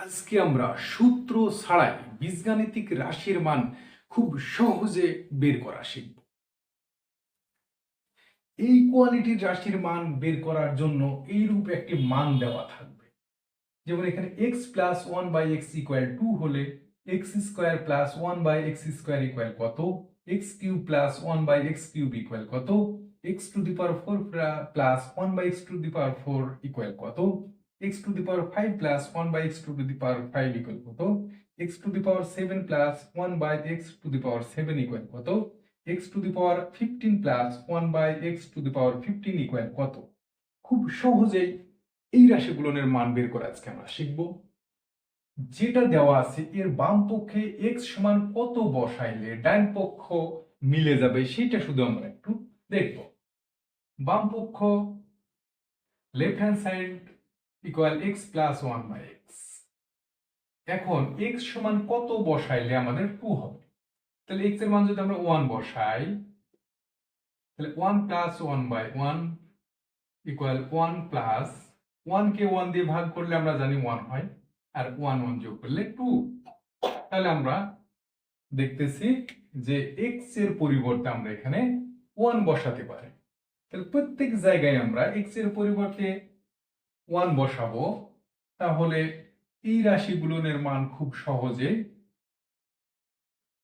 আজকে আমরা সূত্র ছাড়াই বীজগাণিতিক রাশির মান খুব সহজে বের করা শিখব। এই কোয়ালিটির রাশির মান বের করার জন্য এইরূপ একটি মান দেওয়া থাকবে। যেমন এখানে X plus one by X equal to হলে X square plus one by X square equal কত? X cube plus one by X cube equal কত? X to the power four plus one by X to the power four equal কত? X to the power 5 plus 1 by x to the power 5 equal কত x to the power 7 plus 1 by x to the power 7 equal কত x to the power 15 plus 1 by x to the power 15 equal কত খুব সহজেই এই রাশিগুলোর মান বের করা আজকে আমরা শিখব যেটা দেওয়া আছে এর বাম পক্ষে x সমান কত বসাইলে ডান পক্ষ মিলে যাবে সেটা শুধু আমরা একটু দেখব বাম পক্ষ left hand side equal X plus one by X. এখন এক্স সমান কত বসাইলে আমাদের টু হবে? তাহলে এক্সের মান যদি আমরা ওয়ান বসাই, তাহলে one plus one by one equal one plus one K one দিয়ে ভাগ করলে আমরা জানি ওয়ান হয়, আর ওয়ান ওয়ান যোগ করলে টু। তাহলে আমরা দেখতেছি যে এক্সের পরিবর্তে আমরা এখানে ওয়ান বসাতে পারি। তাহলে প্রত্যেক জায়গায় আমরা এক্সের পরিবর্তে ওয়ান বসাবো। তাহলে এই রাশিগুলোর মান খুব সহজে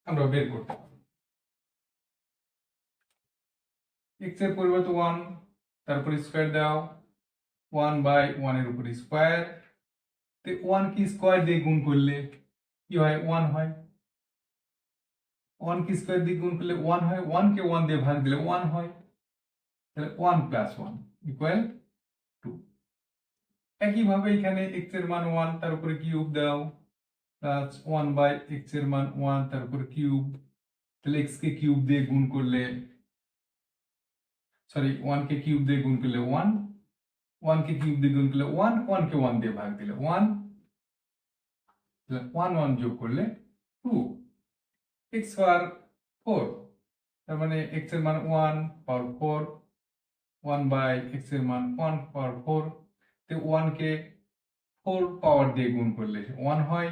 আমরা বের করতে পারব। এক্সের পরিবর্তে ওয়ান, তারপর স্কোয়ার দাও। ওয়ান বাই ওয়ানের উপর স্কোয়ার। ওয়ান কি স্কোয়ার দিয়ে গুণ করলে কি হয়? ওয়ান হয়। ওয়ান কি স্কোয়ার দিয়ে গুণ করলে ওয়ান হয়? ওয়ান কে ওয়ান দিয়ে ভাগ দিলে ওয়ান হয়। তাহলে one plus one equal two. একইভাবে এখানে এক্সের মান ওয়ান তার উপরে কিউব দাও। প্লাস ওয়ান বাই এক্সের মান ওয়ান তার উপরে কিউব তাহলে এক্স কে কিউব দিয়ে গুণ করলে সরি ওয়ান কে কিউব দিয়ে গুণ করলে ওয়ান ওয়ান কে কিউব দিয়ে গুণ করলে ওয়ান ওয়ান কে ওয়ান দিয়ে ভাগ দিলে ওয়ান ওয়ান ওয়ান যোগ করলে টু এক্স পাওয়ার ফোর তার মানে এক্সের মান one power four one by এক্সের মান ওয়ান পাওয়ার ফোর তো ওয়ান কে ফোর পাওয়ার দিয়ে গুণ করলে ওয়ান হয়।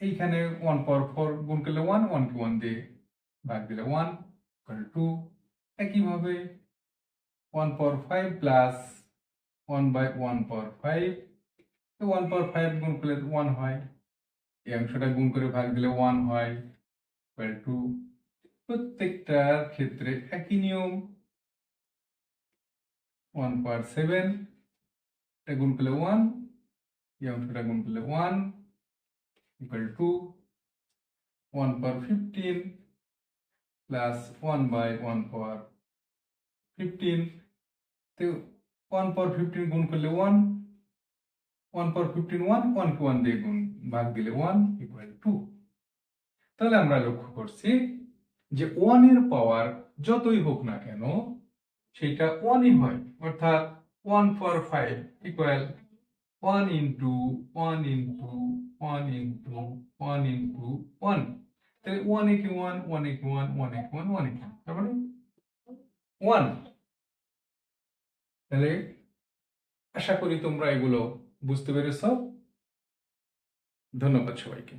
এইখানে ওয়ান পাওয়ার ফোর গুণ করলে ওয়ান ওয়ান কে ওয়ান দিয়ে ভাগ দিলে ওয়ান টু একইভাবে one power five plus one by one power five one power five গুণ করলে ওয়ান হয়। এই অংশটা গুণ করে ভাগ দিলে ওয়ান হয় টু প্রত্যেকটার ক্ষেত্রে একই নিয়ম। ওয়ান পাওয়ার সেভেন এটা গুণ করলে ওয়ান এই অংশটা গুণ করলে one equal two one power fifteen plus one by one power fifteen তো ওয়ান পাওয়ার ফিফটিন গুণ করলে one one power fifteen one ওয়ানকে ওয়ান দিয়ে গুণ, ভাগ দিলে ওয়ান ইকুয়াল টু তাহলে আমরা লক্ষ্য করছি যে ওয়ানের পাওয়ার যতই হোক না কেন, সেটা ওয়ানই হয়। অর্থাৎ one for five equal one into one into one into one into one তাহলে ওয়ান একে ওয়ান ওয়ান একে ওয়ান ওয়ান একে ওয়ান ওয়ান একে তার মানে ওয়ান তাহলে আশা করি তোমরা এগুলো বুঝতে পেরেছ। ধন্যবাদ সবাইকে।